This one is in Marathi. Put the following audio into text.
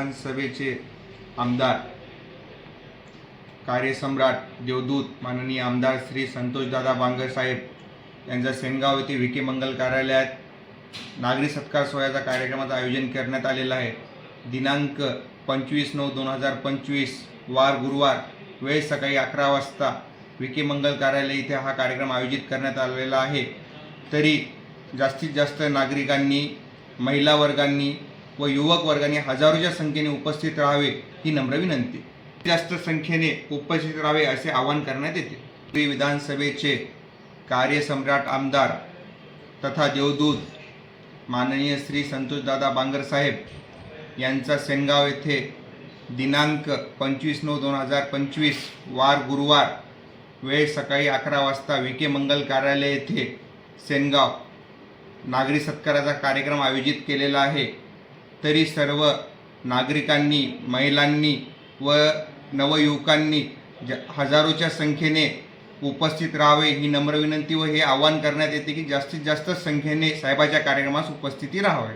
विधानसभेचे आमदार कार्यसम्राट देवदूत माननीय आमदार श्री संतोषदादा बांगर साहेब यांचा सेनगाव येथे विखे मंगल कार्यालयात नागरी सत्कार सोहळ्याचा कार्यक्रमाचं आयोजन करण्यात आलेलं आहे. दिनांक पंचवीस नऊ दोन हजार पंचवीस वार गुरुवार वेळ सकाळी अकरा वाजता विखे मंगल कार्यालय इथे हा कार्यक्रम आयोजित करण्यात आलेला आहे. तरी जास्तीत जास्त नागरिकांनी महिला वर्गांनी व युवक वर्गाने हजारोच्या संख्येने उपस्थित राहावे ही नम्र विनंती. जास्त संख्येने उपस्थित राहावे असे आवाहन करण्यात येते. विधानसभेचे कार्यसम्राट आमदार तथा देवदूत माननीय श्री संतोषदादा बांगर साहेब यांचा सेनगाव येथे दिनांक पंचवीस नऊ दोन हजार पंचवीस वार गुरुवार वेळ सकाळी अकरा वाजता विके मंगल कार्यालय येथे सेनगाव नागरी सत्काराचा कार्यक्रम आयोजित केलेला आहे. तरी सर्व नागरिकांनी महिलांनी व नवयुवकांनी ज हजारोच्या संख्येने उपस्थित राहावे ही नम्र विनंती व हे आवाहन करण्यात येते की जास्तीत जास्त संख्येने साहेबाच्या कार्यक्रमास उपस्थिती राहावे.